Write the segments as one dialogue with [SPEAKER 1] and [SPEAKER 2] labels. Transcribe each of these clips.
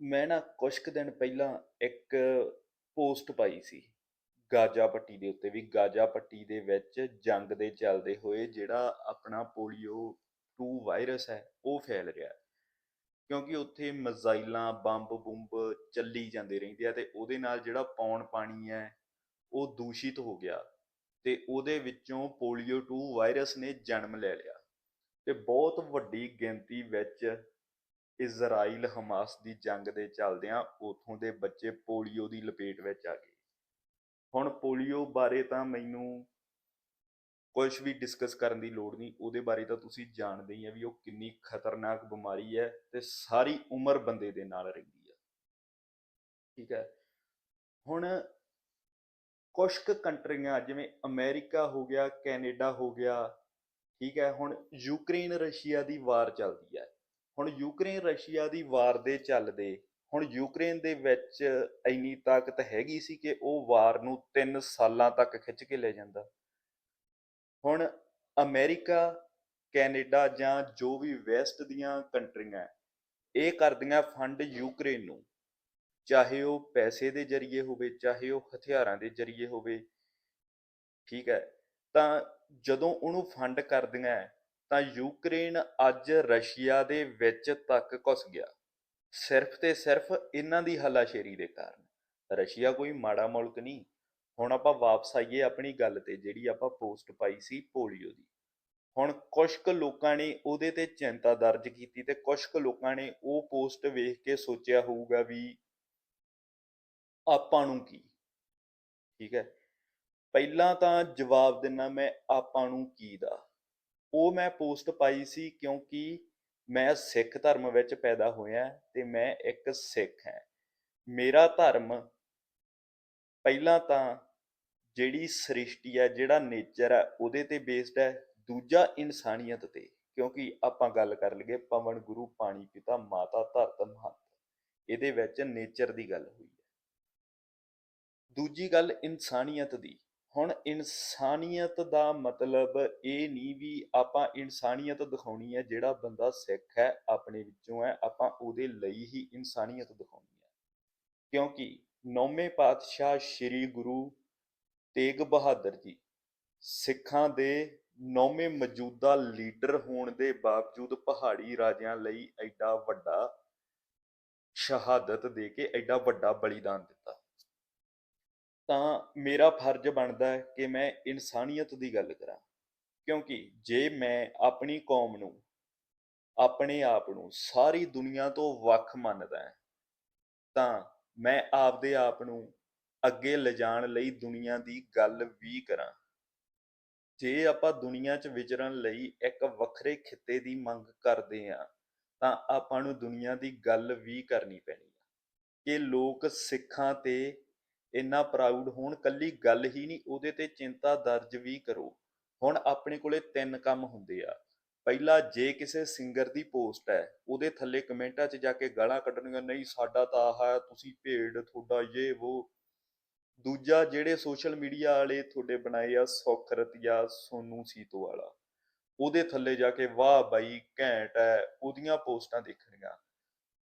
[SPEAKER 1] ਮੈਂ ਨਾ ਕੁਛ ਕੁ ਦਿਨ ਪਹਿਲਾਂ ਇੱਕ ਪੋਸਟ ਪਾਈ ਸੀ, ਗਾਜ਼ਾ ਪੱਟੀ ਦੇ ਉੱਤੇ ਵੀ ਗਾਜ਼ਾ ਪੱਟੀ ਦੇ ਵਿੱਚ ਜੰਗ ਦੇ ਚੱਲਦੇ ਹੋਏ ਜਿਹੜਾ ਆਪਣਾ ਪੋਲੀਓ 2 ਵਾਇਰਸ ਹੈ, ਉਹ ਫੈਲ ਰਿਹਾ ਹੈ। ਕਿਉਂਕਿ ਉੱਥੇ ਮਜ਼ਾਈਲਾਂ ਬੰਬ ਬੁੰਬ ਚੱਲੀ ਜਾਂਦੇ ਰਹਿੰਦੇ ਆ ਤੇ ਉਹਦੇ ਨਾਲ ਜਿਹੜਾ ਪੌਣ ਪਾਣੀ ਹੈ, ਉਹ ਦੂਸ਼ਿਤ ਹੋ ਗਿਆ ਤੇ ਉਹਦੇ ਵਿੱਚੋਂ ਪੋਲੀਓ 2 ਵਾਇਰਸ ਨੇ ਜਨਮ ਲੈ ਲਿਆ ਤੇ ਬਹੁਤ ਵੱਡੀ ਗਿਣਤੀ ਵਿੱਚ ਇਜ਼ਰਾਈਲ ਹਮਾਸ ਦੀ ਜੰਗ ਦੇ ਚੱਲਦਿਆਂ ਉਥੋਂ ਦੇ ਬੱਚੇ ਪੋਲੀਓ ਦੀ ਲਪੇਟ ਵਿੱਚ ਆ ਗਏ। ਹੁਣ ਪੋਲੀਓ ਬਾਰੇ ਤਾਂ ਮੈਨੂੰ ਕੁਝ ਵੀ ਡਿਸਕਸ ਕਰਨ ਦੀ ਲੋੜ ਨਹੀਂ, ਉਹਦੇ ਬਾਰੇ ਤਾਂ ਤੁਸੀਂ ਜਾਣਦੇ ਹੀ ਆ ਵੀ ਉਹ ਕਿੰਨੀ ਖਤਰਨਾਕ ਬਿਮਾਰੀ ਹੈ ਤੇ ਸਾਰੀ ਉਮਰ ਬੰਦੇ ਦੇ ਨਾਲ ਰਹਿੰਦੀ ਆ। ਠੀਕ ਹੈ? ਹੁਣ ਕੁਝ ਕੁ ਕੰਟਰੀਆਂ ਜਿਵੇਂ ਅਮਰੀਕਾ ਹੋ ਗਿਆ, ਕੈਨੇਡਾ ਹੋ ਗਿਆ, ਠੀਕ ਹੈ? ਹੁਣ ਯੂਕਰੇਨ ਰਸ਼ੀਆ ਦੀ ਵਾਰ ਚੱਲਦੀ ਹੈ। ਹੁਣ ਯੂਕਰੇਨ ਰਸ਼ੀਆ ਦੀ ਵਾਰ ਦੇ ਚੱਲਦੇ, ਹੁਣ ਯੂਕਰੇਨ ਦੇ ਵਿੱਚ ਇੰਨੀ ਤਾਕਤ ਹੈਗੀ ਸੀ ਕਿ ਉਹ ਵਾਰ ਨੂੰ 3 ਸਾਲਾਂ ਤੱਕ ਖਿੱਚ ਕੇ ਲੈ ਜਾਂਦਾ। ਹੁਣ ਅਮਰੀਕਾ, ਕੈਨੇਡਾ ਜਾਂ ਜੋ ਵੀ ਵੈਸਟ ਦੀਆਂ ਕੰਟਰੀਆਂ ਇਹ ਕਰਦੀਆਂ ਫੰਡ ਯੂਕਰੇਨ ਨੂੰ। ਚਾਹੇ ਉਹ ਪੈਸੇ ਦੇ ਜ਼ਰੀਏ ਹੋਵੇ, ਚਾਹੇ ਉਹ ਹਥਿਆਰਾਂ ਦੇ ਜ਼ਰੀਏ ਹੋਵੇ, ਠੀਕ ਹੈ ਤਾਂ ਜਦੋਂ ਉਹਨੂੰ ਫੰਡ ਕਰਦੀਆਂ ਤਾਂ ਯੂਕਰੇਨ ਅੱਜ ਰਸ਼ੀਆ ਦੇ ਵਿੱਚ ਤੱਕ ਘੁਸ ਗਿਆ। ਸਿਰਫ ਤੇ ਸਿਰਫ ਇਹਨਾਂ ਦੀ ਹੱਲਾਸ਼ੇਰੀ ਦੇ ਕਾਰਨ। ਰਸ਼ੀਆ ਕੋਈ ਮਾੜਾ ਮੁਲਕ ਨਹੀਂ। ਹੁਣ ਆਪਾਂ ਵਾਪਸ ਆਈਏ ਆਪਣੀ ਗੱਲ ਤੇ, ਜਿਹੜੀ ਆਪਾਂ ਪੋਸਟ ਪਾਈ ਸੀ ਪੋਲੀਓ ਦੀ। ਹੁਣ ਕੁਝ ਕੁ ਲੋਕਾਂ ਨੇ ਉਹਦੇ ਤੇ ਚਿੰਤਾ ਦਰਜ ਕੀਤੀ ਤੇ ਕੁਝ ਕੁ ਲੋਕਾਂ ਨੇ ਉਹ ਪੋਸਟ ਵੇਖ ਕੇ ਸੋਚਿਆ ਹੋਊਗਾ ਵੀ ਆਪਾਂ ਨੂੰ ਕੀ? ਠੀਕ ਹੈ। ਪਹਿਲਾਂ ਤਾਂ ਜਵਾਬ ਦਿੰਨਾ ਮੈਂ ਆਪਾਂ ਨੂੰ ਕੀ ਦਾ। ਉਹ ਮੈਂ ਪੋਸਟ ਪਾਈ ਸੀ ਕਿਉਂਕਿ ਮੈਂ ਸਿੱਖ ਧਰਮ ਵਿੱਚ ਪੈਦਾ ਹੋਇਆ ਤੇ ਮੈਂ ਇੱਕ ਸਿੱਖ ਹਾਂ। ਮੇਰਾ ਧਰਮ ਪਹਿਲਾਂ ਤਾਂ ਜਿਹੜੀ ਸ੍ਰਿਸ਼ਟੀ ਹੈ, ਜਿਹੜਾ ਨੇਚਰ ਹੈ, ਉਹਦੇ ਤੇ ਬੇਸਡ ਹੈ, ਦੂਜਾ ਇਨਸਾਨੀਅਤ ਤੇ। ਕਿਉਂਕਿ ਆਪਾਂ ਗੱਲ ਕਰ ਲਈਏ ਪਵਨ, ਗੁਰੂ, ਪਾਣੀ, ਪਿਤਾ, ਮਾਤਾ, ਧਰਤ, ਮਹੰਤ। ਇਹਦੇ ਵਿੱਚ ਨੇਚਰ ਦੀ ਗੱਲ ਹੋਈ ਹੈ। ਦੂਜੀ ਗੱਲ ਇਨਸਾਨੀਅਤ ਦੀ। ਹੁਣ ਇਨਸਾਨੀਅਤ ਦਾ ਮਤਲਬ ਇਹ ਨਹੀਂ ਵੀ ਆਪਾਂ ਇਨਸਾਨੀਅਤ ਦਿਖਾਉਣੀ ਹੈ, ਜਿਹੜਾ ਬੰਦਾ ਸਿੱਖ ਹੈ, ਆਪਣੇ ਵਿੱਚੋਂ ਹੈ, ਆਪਾਂ ਉਹਦੇ ਲਈ ਹੀ ਇਨਸਾਨੀਅਤ ਦਿਖਾਉਣੀ ਹੈ। ਕਿਉਂਕਿ ਨੌਵੇਂ ਪਾਤਸ਼ਾਹ ਸ੍ਰੀ ਗੁਰੂ ਤੇਗ ਬਹਾਦਰ ਜੀ ਸਿੱਖਾਂ ਦੇ ਨੌਵੇਂ ਮੌਜੂਦਾ ਲੀਡਰ ਹੋਣ ਦੇ ਬਾਵਜੂਦ ਪਹਾੜੀ ਰਾਜਿਆਂ ਲਈ ਐਡਾ ਵੱਡਾ ਸ਼ਹਾਦਤ ਦੇ ਕੇ ਐਡਾ ਵੱਡਾ ਬਲੀਦਾਨ ਦਿੱਤਾ। ਤਾਂ ਮੇਰਾ ਫਰਜ਼ ਬਣਦਾ ਹੈ ਕਿ ਮੈਂ ਇਨਸਾਨੀਅਤ ਦੀ ਗੱਲ ਕਰਾਂ। ਕਿਉਂਕਿ ਜੇ ਮੈਂ ਆਪਣੀ ਕੌਮ ਨੂੰ, ਆਪਣੇ ਆਪ ਨੂੰ ਸਾਰੀ ਦੁਨੀਆ ਤੋਂ ਵੱਖ ਮੰਨਦਾ ਹਾਂ, ਤਾਂ ਮੈਂ ਆਪਦੇ ਆਪ ਨੂੰ ਅੱਗੇ ਲਿਜਾਣ ਲਈ ਦੁਨੀਆ ਦੀ ਗੱਲ ਵੀ ਕਰਾਂ। ਜੇ ਆਪਾਂ ਦੁਨੀਆ 'ਚ ਵਿਚਰਨ ਲਈ ਇੱਕ ਵੱਖਰੇ ਖਿੱਤੇ ਦੀ ਮੰਗ ਕਰਦੇ ਹਾਂ, ਤਾਂ ਆਪਾਂ ਨੂੰ ਦੁਨੀਆ ਦੀ ਗੱਲ ਵੀ ਕਰਨੀ ਪੈਣੀ ਹੈ। ਕਿ ਲੋਕ ਸਿੱਖਾਂ ਤੇ ਇੰਨਾ ਪ੍ਰਾਊਡ ਹੋਣ, ਕੱਲੀ ਗੱਲ ਹੀ ਨਹੀਂ, ਉਹਦੇ ਤੇ ਚਿੰਤਾ ਦਰਜ ਵੀ ਕਰੋ। ਹੁਣ ਆਪਣੇ ਕੋਲੇ ਤਿੰਨ ਕੰਮ ਹੁੰਦੇ ਆ। ਪਹਿਲਾ, ਜੇ ਕਿਸੇ ਸਿੰਗਰ ਦੀ ਪੋਸਟ ਹੈ, ਉਹਦੇ ਥੱਲੇ ਕਮੈਂਟਾਂ 'ਚ ਜਾ ਕੇ ਗਾਲਾਂ ਕੱਢਣੀਆਂ, ਨਹੀਂ, ਸਾਡਾ ਤਾਂ ਆਹ ਹੈ, ਤੁਸੀਂ ਭੇਡ, ਤੁਹਾਡਾ ਇਹ ਉਹ ਦੂਜਾ, ਜਿਹੜੇ ਸੋਸ਼ਲ ਮੀਡੀਆ ਵਾਲੇ ਤੁਹਾਡੇ ਬਣਾਏ ਆ ਸੁੱਖ ਜਾਂ ਸੋਨੂ ਸੀਤੋ ਵਾਲਾ, ਉਹਦੇ ਥੱਲੇ ਜਾ ਕੇ, ਵਾਹ ਬਾਈ, ਘੈਂਟ ਹੈ। ਉਹਦੀਆਂ ਪੋਸਟਾਂ ਦੇਖਣੀਆਂ।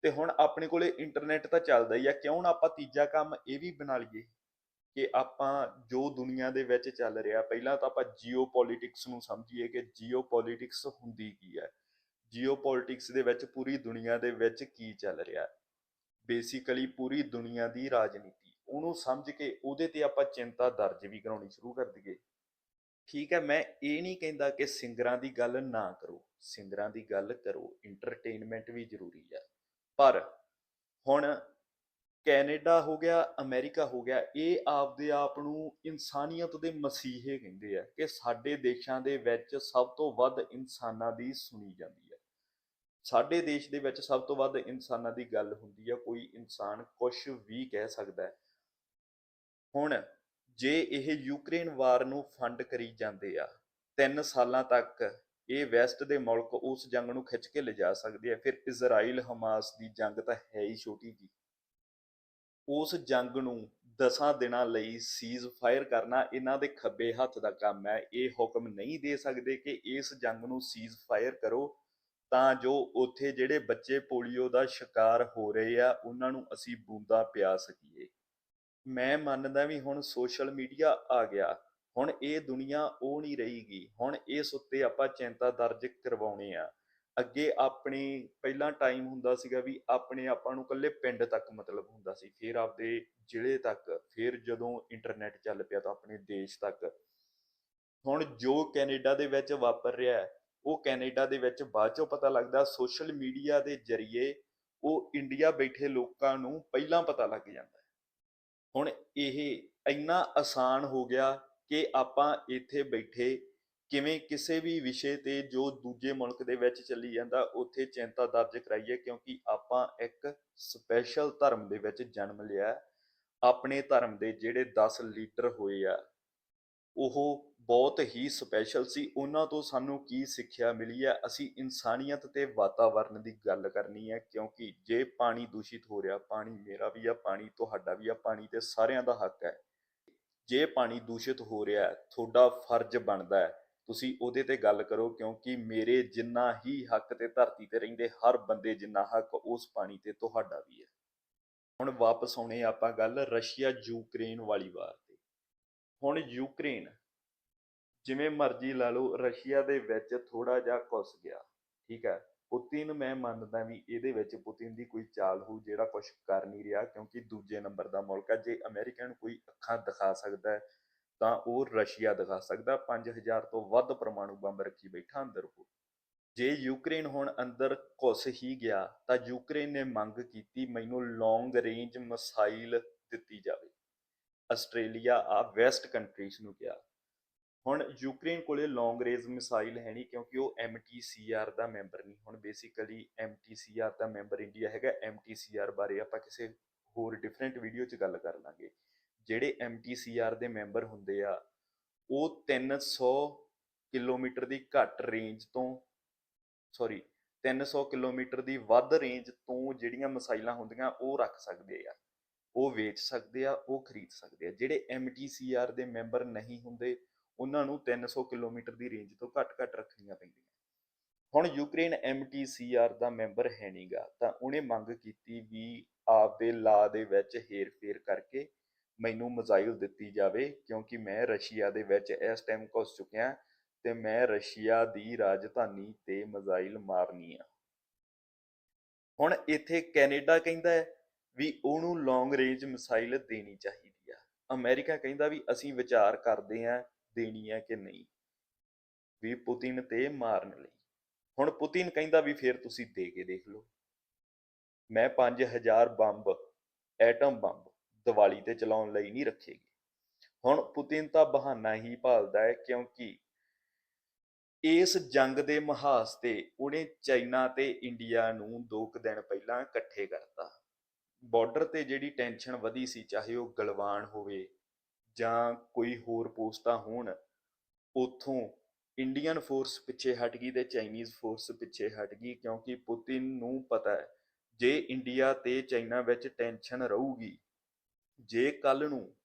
[SPEAKER 1] ਤੇ ਹੁਣ ਆਪਣੇ ਕੋਲੇ ਇੰਟਰਨੈਟ ਤਾਂ ਚੱਲਦਾ ਹੀ ਆ, ਕਿਉਂ ਨਾ ਆਪਾਂ ਤੀਜਾ ਕੰਮ ਇਹ ਵੀ ਬਣਾ ਲਈਏ ਕਿ ਆਪਾਂ ਜੋ ਦੁਨੀਆ ਦੇ ਵਿੱਚ ਚੱਲ ਰਿਹਾ, ਪਹਿਲਾਂ ਤਾਂ ਆਪਾਂ ਜੀਓ ਪੋਲਿਟਿਕਸ ਨੂੰ ਸਮਝੀਏ ਕਿ ਜੀਓ ਪੋਲਿਟਿਕਸ ਹੁੰਦੀ ਕੀ ਹੈ ਜੀਓ ਪੋਲਿਟਿਕਸ ਦੇ ਵਿੱਚ ਪੂਰੀ ਦੁਨੀਆ ਦੇ ਵਿੱਚ ਕੀ ਚੱਲ ਰਿਹਾ ਬੇਸਿਕਲੀ ਪੂਰੀ ਦੁਨੀਆ ਦੀ ਰਾਜਨੀਤੀ, ਉਹਨੂੰ ਸਮਝ ਕੇ ਉਹਦੇ ਤੇ ਆਪਾਂ ਚਿੰਤਾ ਦਰਜ ਵੀ ਕਰਾਉਣੀ ਸ਼ੁਰੂ ਕਰ ਦਈਏ। ਠੀਕ ਹੈ, ਮੈਂ ਇਹ ਨਹੀਂ ਕਹਿੰਦਾ ਕਿ ਸਿੰਗਰਾਂ ਦੀ ਗੱਲ ਨਾ ਕਰੋ, ਸਿੰਗਰਾਂ ਦੀ ਗੱਲ ਕਰੋ ਇੰਟਰਟੇਨਮੈਂਟ ਵੀ ਜ਼ਰੂਰੀ ਹੈ ਪਰ ਹੁਣ ਕੈਨੇਡਾ ਹੋ ਗਿਆ, ਅਮਰੀਕਾ ਹੋ ਗਿਆ, ਇਹ ਆਪਦੇ ਆਪ ਨੂੰ ਇਨਸਾਨੀਅਤ ਦੇ ਮਸੀਹੇ ਕਹਿੰਦੇ ਆ ਕਿ ਸਾਡੇ ਦੇਸ਼ਾਂ ਦੇ ਵਿੱਚ ਸਭ ਤੋਂ ਵੱਧ ਇਨਸਾਨਾਂ ਦੀ ਸੁਣੀ ਜਾਂਦੀ ਹੈ ਸਾਡੇ ਦੇਸ਼ ਦੇ ਵਿੱਚ ਸਭ ਤੋਂ ਵੱਧ ਇਨਸਾਨਾਂ ਦੀ ਗੱਲ ਹੁੰਦੀ ਹੈ ਕੋਈ ਇਨਸਾਨ ਕੁਝ ਵੀ ਕਹਿ ਸਕਦਾ ਹੈ। ਹੁਣ ਜੇ ਇਹ ਯੂਕਰੇਨ ਵਾਰ ਨੂੰ ਫੰਡ ਕਰੀ ਜਾਂਦੇ ਆ 3 ਸਾਲਾਂ ਤੱਕ ਇਹ ਵੈਸਟ ਦੇ ਮੁਲਕ ਉਸ ਜੰਗ ਨੂੰ ਖਿੱਚ ਕੇ ਲਿਜਾ ਸਕਦੇ ਆ ਫਿਰ ਇਜ਼ਰਾਈਲ ਹਮਾਸ ਦੀ ਜੰਗ ਤਾਂ ਹੈ ਹੀ ਛੋਟੀ ਜੀ। ਉਸ ਜੰਗ ਨੂੰ 10 ਦਿਨਾਂ ਲਈ ਸੀਜ਼ ਫਾਇਰ ਕਰਨਾ ਇਹਨਾਂ ਦੇ ਖੱਬੇ ਹੱਥ ਦਾ ਕੰਮ ਹੈ। ਇਹ ਹੁਕਮ ਨਹੀਂ ਦੇ ਸਕਦੇ ਕਿ ਇਸ ਜੰਗ ਨੂੰ ਸੀਜ਼ ਫਾਇਰ ਕਰੋ, ਤਾਂ ਜੋ ਉੱਥੇ ਜਿਹੜੇ ਬੱਚੇ ਪੋਲੀਓ ਦਾ ਸ਼ਿਕਾਰ ਹੋ ਰਹੇ ਆ, ਉਹਨਾਂ ਨੂੰ ਅਸੀਂ ਬੂੰਦਾ ਪਿਆ ਸਕੀਏ। ਮੈਂ ਮੰਨਦਾ ਵੀ ਹੁਣ ਸੋਸ਼ਲ ਮੀਡੀਆ ਆ ਗਿਆ। ਹੁਣ ਇਹ ਦੁਨੀਆ ਉਹ ਨਹੀਂ ਰਹੀਗੀ। ਹੁਣ ਇਸ ਉੱਤੇ ਆਪਾਂ ਚਿੰਤਾ ਦਰਜ ਕਰਵਾਉਣੇ ਆ। ਅੱਗੇ ਆਪਣੇ ਪਹਿਲਾਂ ਟਾਈਮ ਹੁੰਦਾ ਸੀਗਾ ਵੀ ਆਪਣੇ ਆਪਾਂ ਨੂੰ ਇਕੱਲੇ ਪਿੰਡ ਤੱਕ ਮਤਲਬ ਹੁੰਦਾ ਸੀ। ਫਿਰ ਆਪਦੇ ਜ਼ਿਲ੍ਹੇ ਤੱਕ, ਫਿਰ ਜਦੋਂ ਇੰਟਰਨੈਟ ਚੱਲ ਪਿਆ ਤਾਂ ਆਪਣੇ ਦੇਸ਼ ਤੱਕ। ਹੁਣ ਜੋ ਕੈਨੇਡਾ ਦੇ ਵਿੱਚ ਵਾਪਰ ਰਿਹਾ ਹੈ, ਉਹ ਕੈਨੇਡਾ ਦੇ ਵਿੱਚ ਬਾਅਦ ਚੋਂ ਪਤਾ ਲੱਗਦਾ ਸੋਸ਼ਲ ਮੀਡੀਆ ਦੇ ਜ਼ਰੀਏ ਉਹ ਇੰਡੀਆ ਬੈਠੇ ਲੋਕਾਂ ਨੂੰ ਪਹਿਲਾਂ ਪਤਾ ਲੱਗ ਜਾਂਦਾ ਹੁਣ ਇਹ ਇੰਨਾ ਆਸਾਨ ਹੋ ਗਿਆ ਕਿ ਆਪਾਂ ਇੱਥੇ ਬੈਠੇ ਕਿਵੇਂ ਕਿਸੇ ਵੀ ਵਿਸ਼ੇ ਤੇ ਜੋ ਦੂਜੇ ਮੁਲਕ ਦੇ ਵਿੱਚ ਚੱਲੀ ਜਾਂਦਾ, ਉੱਥੇ ਚਿੰਤਾ ਦਰਜ ਕਰਾਈਏ ਕਿਉਂਕਿ ਆਪਾਂ ਇੱਕ ਸਪੈਸ਼ਲ ਧਰਮ ਦੇ ਵਿੱਚ ਜਨਮ ਲਿਆ। ਆਪਣੇ ਧਰਮ ਦੇ ਜਿਹੜੇ 10 ਲੀਡਰ ਹੋਏ ਆ, ਉਹ ਬਹੁਤ ਹੀ ਸਪੈਸ਼ਲ ਸੀ। ਉਹਨਾਂ ਤੋਂ ਸਾਨੂੰ ਕੀ ਸਿੱਖਿਆ ਮਿਲੀ ਹੈ ਅਸੀਂ ਇਨਸਾਨੀਅਤ ਤੇ ਵਾਤਾਵਰਣ ਦੀ ਗੱਲ ਕਰਨੀ ਹੈ ਕਿਉਂਕਿ ਜੇ ਪਾਣੀ ਦੂਸ਼ਿਤ ਹੋ ਰਿਹਾ, ਪਾਣੀ ਮੇਰਾ ਵੀ ਆ, ਪਾਣੀ ਤੁਹਾਡਾ ਵੀ ਆ, ਪਾਣੀ ਤੇ ਸਾਰਿਆਂ ਦਾ ਹੱਕ ਹੈ। ਜੇ ਪਾਣੀ ਦੂਸ਼ਿਤ ਹੋ ਰਿਹਾ ਹੈ, ਤੁਹਾਡਾ ਫਰਜ਼ ਬਣਦਾ ਹੈ। ਤੁਸੀਂ ਉਹਦੇ ਤੇ ਗੱਲ ਕਰੋ, ਕਿਉਂਕਿ ਮੇਰੇ ਜਿੰਨਾ ਹੀ ਹੱਕ ਤੇ ਧਰਤੀ ਤੇ ਰਹਿੰਦੇ ਹਰ ਬੰਦੇ ਜਿੰਨਾ ਹੱਕ ਉਸ ਪਾਣੀ ਤੇ ਤੁਹਾਡਾ ਵੀ ਹੈ। ਹੁਣ ਵਾਪਸ ਆਉਣੇ ਆਪਾਂ ਗੱਲ ਰਸ਼ੀਆ ਯੂਕਰੇਨ ਵਾਲੀ ਵਾਰ ਤੇ। ਹੁਣ ਯੂਕਰੇਨ, ਜਿਵੇਂ ਮਰਜ਼ੀ ਲਾ ਲਓ, ਰਸ਼ੀਆ ਦੇ ਵਿੱਚ ਥੋੜਾ ਜਿਹਾ ਘੁਸ ਗਿਆ, ਠੀਕ ਹੈ? ਪੁਤਿਨ ਮੈਂ ਮੰਨਦਾ ਵੀ ਇਹਦੇ ਵਿੱਚ ਪੁਤਿਨ ਦੀ ਕੋਈ ਚਾਲ ਹੋ ਜਿਹੜਾ ਕੁਝ ਕਰ ਨਹੀਂ ਰਿਹਾ ਕਿਉਂਕਿ ਦੂਜੇ ਨੰਬਰ ਦਾ ਮੁਲਕ ਹੈ। ਜੇ ਅਮਰੀਕਾ ਨੂੰ ਕੋਈ ਅੱਖਾਂ ਦਿਖਾ ਸਕਦਾ ਹੈ, ਤਾਂ ਉਹ ਰਸ਼ੀਆ ਦਿਖਾ ਸਕਦਾ 5000 ਤੋਂ ਵੱਧ ਪਰਮਾਣੂ ਬੰਬ ਰੱਖੀ ਬੈਠਾ ਅੰਦਰ ਉਹ। ਜੇ ਯੂਕਰੇਨ ਹੁਣ ਅੰਦਰ ਘੁਸ ਹੀ ਗਿਆ, ਤਾਂ ਯੂਕਰੇਨ ਨੇ ਮੰਗ ਕੀਤੀ ਮੈਨੂੰ ਲੌਂਗ ਰੇਂਜ ਮਿਸਾਈਲ ਦਿੱਤੀ ਜਾਵੇ। ਆਸਟ੍ਰੇਲੀਆ ਆ ਵੈਸਟ ਕੰਟਰੀਜ਼ ਨੂੰ ਕਿਹਾ। ਹੁਣ ਯੂਕਰੇਨ ਕੋਲੇ ਲੌਂਗ ਰੇਂਜ ਮਿਸਾਈਲ ਹੈ ਨਹੀਂ ਕਿਉਂਕਿ ਉਹ MTCR ਦਾ ਮੈਂਬਰ ਨਹੀਂ। ਹੁਣ ਬੇਸਿਕਲੀ MTCR ਦਾ ਮੈਂਬਰ ਇੰਡੀਆ ਹੈਗਾ। MTCR ਬਾਰੇ ਆਪਾਂ ਕਿਸੇ ਹੋਰ ਡਿਫਰੈਂਟ ਵੀਡੀਓ 'ਚ ਗੱਲ ਕਰ ਲਾਂਗੇ। ਜਿਹੜੇ MTCR ਦੇ ਮੈਂਬਰ ਹੁੰਦੇ ਆ, ਉਹ 300 ਕਿਲੋਮੀਟਰ ਦੀ ਘੱਟ ਰੇਂਜ ਤੋਂ ਸੌਰੀ 300 ਕਿਲੋਮੀਟਰ ਦੀ ਵੱਧ ਰੇਂਜ ਤੋਂ ਜਿਹੜੀਆਂ ਮਿਸਾਈਲਾਂ ਹੁੰਦੀਆਂ, ਉਹ ਰੱਖ ਸਕਦੇ ਆ। ਉਹ ਵੇਚ ਸਕਦੇ ਆ, ਉਹ ਖਰੀਦ ਸਕਦੇ ਆ। ਜਿਹੜੇ MTCR ਦੇ ਮੈਂਬਰ ਨਹੀਂ ਹੁੰਦੇ ਉਹਨਾਂ ਨੂੰ 300 ਕਿਲੋਮੀਟਰ ਦੀ ਰੇਂਜ ਤੋਂ ਘੱਟ ਘੱਟ ਰੱਖਣੀਆਂ ਪੈਂਦੀਆਂ। ਹੁਣ ਯੂਕਰੇਨ MTCR ਦਾ ਮੈਂਬਰ ਹੈ ਨਹੀਂਗਾ ਤਾਂ ਉਹਨੇ ਮੰਗ ਕੀਤੀ ਵੀ ਆਪਦੇ ਲਾ ਦੇ ਵਿੱਚ ਹੇਰ-ਫੇਰ ਕਰਕੇ ਮੈਨੂੰ ਮਿਜ਼ਾਈਲ ਦਿੱਤੀ ਜਾਵੇ, ਕਿਉਂਕਿ ਮੈਂ ਰਸ਼ੀਆ ਦੇ ਵਿੱਚ ਇਸ ਟਾਈਮ ਘੁਸ ਚੁੱਕਿਆ ਤੇ ਮੈਂ ਰਸ਼ੀਆ ਦੀ ਰਾਜਧਾਨੀ ਤੇ ਮਿਜ਼ਾਈਲ ਮਾਰਨੀ ਆ। ਹੁਣ ਇੱਥੇ ਕੈਨੇਡਾ ਕਹਿੰਦਾ ਹੈ ਵੀ ਉਹਨੂੰ ਲੌਂਗ ਰੇਂਜ ਮਿਸਾਈਲ ਦੇਣੀ ਚਾਹੀਦੀ ਆ। ਅਮਰੀਕਾ ਕਹਿੰਦਾ ਵੀ ਅਸੀਂ ਵਿਚਾਰ ਕਰਦੇ ਆਂ ਦੇਣੀ ਹੈ ਕਿ ਨਹੀਂ? ਵੀ ਪੁਤਿਨ ਤੇ ਮਾਰਨ ਲਈ। ਹੁਣ ਪੁਤਿਨ ਕਹਿੰਦਾ ਵੀ ਫਿਰ ਤੁਸੀਂ ਦੇ ਕੇ ਦੇਖ ਲਓ। ਮੈਂ 5000 ਬੰਬ, ਐਟਮ ਬੰਬ ਦੀਵਾਲੀ ਤੇ ਚਲਾਉਣ ਲਈ ਨਹੀਂ ਰੱਖੇਗੀ। ਹੁਣ ਪੁਤਿਨ ਤਾਂ ਬਹਾਨਾ ਹੀ ਭਾਲਦਾ ਹੈ ਕਿਉਂਕਿ ਇਸ ਜੰਗ ਦੇ ਮਹਾਸ ਤੇ ਉਹਨੇ ਚਾਈਨਾ ਤੇ ਇੰਡੀਆ ਨੂੰ ਦੋ ਕੁ ਦਿਨ ਪਹਿਲਾਂ ਇਕੱਠੇ ਕਰਤਾ। ਬਾਰਡਰ ਤੇ ਜਿਹੜੀ ਟੈਨਸ਼ਨ ਵਧੀ ਸੀ, ਚਾਹੇ ਉਹ ਗਲਵਾਨ ਹੋਵੇ ਜਾਂ ਕੋਈ ਹੋਰ ਪੋਸਟਾਂ ਹੋਣ, ਉਥੋਂ ਇੰਡੀਅਨ ਫੋਰਸ ਪਿੱਛੇ ਹਟ ਗਈ ਤੇ ਚਾਈਨੀਜ਼ ਫੋਰਸ ਪਿੱਛੇ ਹਟ ਗਈ ਕਿਉਂਕਿ ਪੁਤਿਨ ਨੂੰ ਪਤਾ ਹੈ, ਜੇ ਇੰਡੀਆ ਤੇ ਚਾਈਨਾ ਵਿੱਚ ਟੈਨਸ਼ਨ ਰਹੂਗੀ, ਜੇ ਕੱਲ ਨੂੰ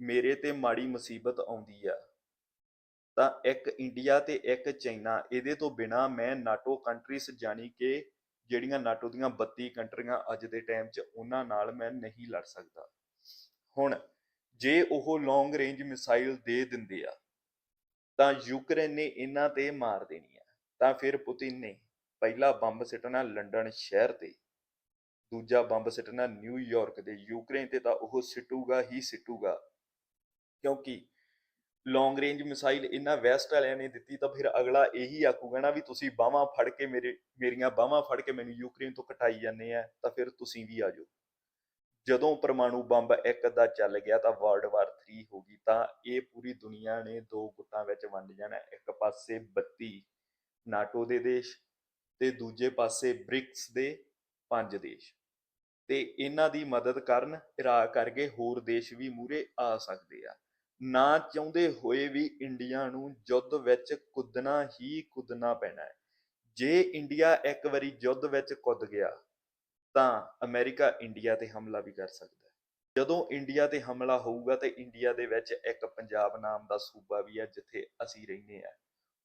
[SPEAKER 1] ਮੇਰੇ ਤੇ ਮਾੜੀ ਮੁਸੀਬਤ ਆਉਂਦੀ ਆ, ਤਾਂ ਇੱਕ ਇੰਡੀਆ ਤੇ ਇੱਕ ਚਾਈਨਾ ਇਹਦੇ ਤੋਂ ਬਿਨਾ ਮੈਂ ਨਾਟੋ ਕੰਟਰੀਜ਼ ਜਾਣੀ ਕਿ ਜਿਹੜੀਆਂ ਨਾਟੋ ਦੀਆਂ 32 ਕੰਟਰੀਆਂ ਅੱਜ ਦੇ ਟਾਈਮ 'ਚ ਉਹਨਾਂ ਨਾਲ ਮੈਂ ਨਹੀਂ ਲੜ ਸਕਦਾ। ਹੁਣ ਜੇ ਉਹ ਲੌਂਗ ਰੇਂਜ ਮਿਸਾਈਲ ਦੇ ਦਿੰਦੇ ਆ, ਤਾਂ ਯੂਕਰੇਨ ਨੇ ਇਹਨਾਂ ਤੇ ਮਾਰ ਦੇਣੀ ਆ। ਤਾਂ ਫਿਰ ਪੁਤਿਨ ਨੇ ਪਹਿਲਾ ਬੰਬ ਸਿੱਟਣਾ ਲੰਡਨ ਸ਼ਹਿਰ ਤੇ, ਦੂਜਾ ਬੰਬ ਸਿੱਟਣਾ ਨਿਊਯਾਰਕ ਦੇ ਯੂਕਰੇਨ ਤੇ ਤਾਂ ਉਹ ਸਿੱਟੂਗਾ ਹੀ ਸਿੱਟੂਗਾ। ਕਿਉਂਕਿ ਲੌਂਗ ਰੇਂਜ ਮਿਸਾਈਲ ਇਹਨਾਂ ਵੈਸਟ ਵਾਲਿਆਂ ਨੇ ਦਿੱਤੀ, ਤਾਂ ਫਿਰ ਅਗਲਾ ਇਹੀ ਆਖੂਗਾ ਨਾ ਵੀ ਤੁਸੀਂ ਬਾਹਾਂ ਫੜ ਕੇ ਮੇਰੇ, ਮੇਰੀਆਂ ਬਾਹਾਂ ਫੜ ਕੇ ਮੈਨੂੰ ਯੂਕਰੇਨ ਤੋਂ ਕਟਾਈ ਜਾਂਦੇ ਆ, ਤਾਂ ਫਿਰ ਤੁਸੀਂ ਵੀ ਆ ਜਾਓ। ਜਦੋਂ ਪਰਮਾਣੂ ਬੰਬ ਇੱਕ ਅੱਧਾ ਚੱਲ ਗਿਆ ਤਾਂ ਵਰਲਡ ਵਾਰ 3 ਹੋ ਗਈ, ਤਾਂ ਇਹ ਪੂਰੀ ਦੁਨੀਆ ਨੇ ਦੋ ਗੁੱਟਾਂ ਵਿੱਚ ਵੰਡ ਜਾਣਾ, ਇੱਕ ਪਾਸੇ 32 ਨਾਟੋ ਦੇ ਦੇਸ਼ ਤੇ ਦੂਜੇ ਪਾਸੇ ਬ੍ਰਿਕਸ ਦੇ ਪੰਜ ਦੇਸ਼। ਤੇ ਇਹਨਾਂ ਦੀ ਮਦਦ ਕਰਨ ਇਰਾਕ ਕਰਕੇ ਹੋਰ ਦੇਸ਼ ਵੀ ਮੂਰੇ ਆ ਸਕਦੇ ਆ। ਨਾ ਚਾਹੁੰਦੇ ਹੋਏ ਵੀ ਇੰਡੀਆ ਨੂੰ ਯੁੱਧ ਵਿੱਚ ਕੁੱਦਣਾ ਹੀ ਕੁੱਦਣਾ ਪੈਣਾ ਹੈ। ਜੇ ਇੰਡੀਆ ਇੱਕ ਵਾਰੀ ਯੁੱਧ ਵਿੱਚ ਕੁੱਦ ਗਿਆ ਤਾਂ ਅਮਰੀਕਾ ਇੰਡੀਆ ਤੇ ਹਮਲਾ ਵੀ ਕਰ ਸਕਦਾ ਹੈ। ਜਦੋਂ ਇੰਡੀਆ ਤੇ ਹਮਲਾ ਹੋਊਗਾ ਤੇ ਇੰਡੀਆ ਦੇ ਵਿੱਚ ਇੱਕ ਪੰਜਾਬ ਨਾਮ ਦਾ ਸੂਬਾ ਵੀ ਹੈ ਜਿੱਥੇ ਅਸੀਂ ਰਹਿੰਦੇ ਆ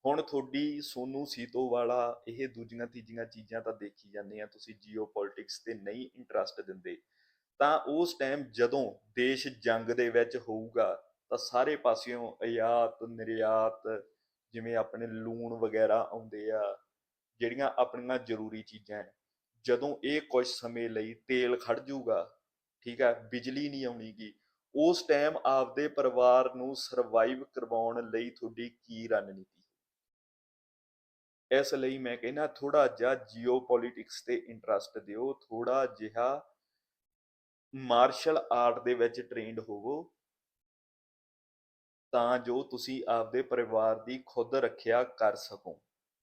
[SPEAKER 1] ਹੁਣ ਤੁਹਾਡੀ ਸੋਨੂ ਸੀਤੋ ਵਾਲਾ ਇਹ ਦੂਜੀਆਂ ਤੀਜੀਆਂ ਚੀਜ਼ਾਂ ਤਾਂ ਦੇਖੀ ਜਾਂਦੇ ਆ ਤੁਸੀਂ ਜੀਓਪੋਲਿਟਿਕਸ ਤੇ ਨਹੀਂ ਇੰਟਰਸਟ ਦਿੰਦੇ। ਤਾਂ ਉਸ ਟਾਈਮ ਜਦੋਂ ਦੇਸ਼ ਜੰਗ ਦੇ ਵਿੱਚ ਹੋਊਗਾ, ਤਾਂ ਸਾਰੇ ਪਾਸਿਓਂ ਆਯਾਤ, ਨਿਰਯਾਤ ਜਿਵੇਂ ਆਪਣੇ ਲੂਣ ਵਗੈਰਾ ਆਉਂਦੇ ਆ, ਜਿਹੜੀਆਂ ਆਪਣੀਆਂ ਜ਼ਰੂਰੀ ਚੀਜ਼ਾਂ ਹੈ ਜਦੋਂ ਇਹ ਕੁਝ ਸਮੇਂ ਲਈ ਤੇਲ ਖੜ ਜਾਊਗਾ, ਠੀਕ ਹੈ, ਬਿਜਲੀ ਨਹੀਂ ਆਉਣੀਗੀ, ਉਸ ਟਾਈਮ ਆਪਦੇ ਪਰਿਵਾਰ ਨੂੰ ਸਰਵਾਈਵ ਕਰਵਾਉਣ ਲਈ ਤੁਹਾਡੀ ਕੀ ਰਣਨੀਤੀ ਇਸ ਲਈ ਮੈਂ ਕਹਿੰਦਾ ਥੋੜਾ ਜਿਹਾ ਜੀਓਪੋਲਿਟਿਕਸ ਤੇ ਇੰਟਰਸਟ ਦਿਓ ਥੋੜਾ ਜਿਹਾ ਮਾਰਸ਼ਲ ਆਰਟ ਦੇ ਵਿੱਚ ਟ੍ਰੇਨਡ ਹੋਵੋ, ਤਾਂ ਜੋ ਤੁਸੀਂ ਆਪਦੇ ਪਰਿਵਾਰ ਦੀ ਖੁਦ ਰੱਖਿਆ ਕਰ ਸਕੋ।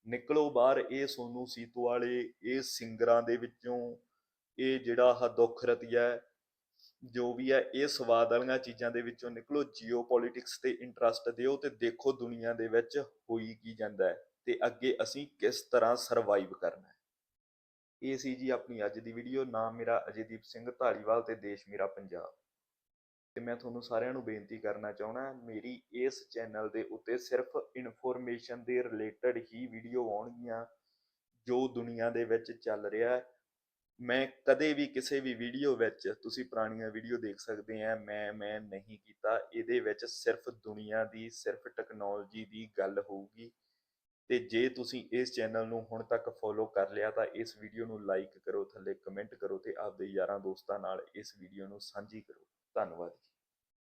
[SPEAKER 1] ਨਿਕਲੋ ਬਾਹਰ ਇਹ ਸੋਨੂ ਸੀਤੋ ਵਾਲੇ ਇਹ ਸਿੰਗਰਾਂ ਦੇ ਵਿੱਚੋਂ ਇਹ ਜਿਹੜਾ ਆਹ ਦੁੱਖ ਰਤੀਆ ਹੈ, ਜੋ ਵੀ ਹੈ ਇਹ ਸਵਾਦ ਵਾਲੀਆਂ ਚੀਜ਼ਾਂ ਦੇ ਵਿੱਚੋਂ ਨਿਕਲੋ ਜੀਓਪੋਲਿਟਿਕਸ ਤੇ ਇੰਟਰਸਟ ਦਿਓ ਤੇ ਦੇਖੋ ਦੁਨੀਆ ਦੇ ਵਿੱਚ ਹੋਈ ਕੀ ਜਾਂਦਾ ਹੈ ਤੇ ਅੱਗੇ ਅਸੀਂ ਕਿਸ ਤਰ੍ਹਾਂ ਸਰਵਾਈਵ ਕਰਨਾ ਹੈ। ਇਹ ਸੀ ਜੀ ਆਪਣੀ ਅੱਜ ਦੀ ਵੀਡੀਓ ਨਾਮ ਮੇਰਾ ਅਜੇਦੀਪ ਸਿੰਘ ਧਾਲੀਵਾਲ ਤੇ ਦੇਸ਼ ਮੇਰਾ ਪੰਜਾਬ। ਤੇ ਮੈਂ ਤੁਹਾਨੂੰ ਸਾਰਿਆਂ ਨੂੰ ਬੇਨਤੀ ਕਰਨਾ ਚਾਹਣਾ ਮੇਰੀ ਇਸ ਚੈਨਲ ਦੇ ਉੱਤੇ ਸਿਰਫ ਇਨਫੋਰਮੇਸ਼ਨ ਦੇ ਰਿਲੇਟਡ ਹੀ ਵੀਡੀਓ ਆਉਣਗੀਆਂ, ਜੋ ਦੁਨੀਆ ਦੇ ਵਿੱਚ ਚੱਲ ਰਿਹਾ ਹੈ। ਮੈਂ ਕਦੇ ਵੀ ਕਿਸੇ ਵੀ ਵੀਡੀਓ ਵਿੱਚ ਤੁਸੀਂ ਪੁਰਾਣੀਆਂ ਵੀਡੀਓ ਦੇਖ ਸਕਦੇ ਆ, ਮੈਂ ਮੈਂ ਨਹੀਂ ਕੀਤਾ। ਇਹਦੇ ਵਿੱਚ ਸਿਰਫ ਦੁਨੀਆ ਦੀ, ਸਿਰਫ ਟੈਕਨੋਲੋਜੀ ਦੀ ਗੱਲ ਹੋਊਗੀ। ਤੇ ਜੇ ਤੁਸੀਂ ਇਸ ਚੈਨਲ ਨੂੰ ਹੁਣ ਤੱਕ ਫੋਲੋ ਕਰ ਲਿਆ, ਤਾਂ ਇਸ ਵੀਡੀਓ ਨੂੰ ਲਾਈਕ ਕਰੋ, ਥੱਲੇ ਕਮੈਂਟ ਕਰੋ ਤੇ ਆਪਦੇ ਯਾਰਾਂ ਦੋਸਤਾਂ ਨਾਲ ਇਸ ਵੀਡੀਓ ਨੂੰ ਸਾਂਝੀ ਕਰੋ। ਧੰਨਵਾਦ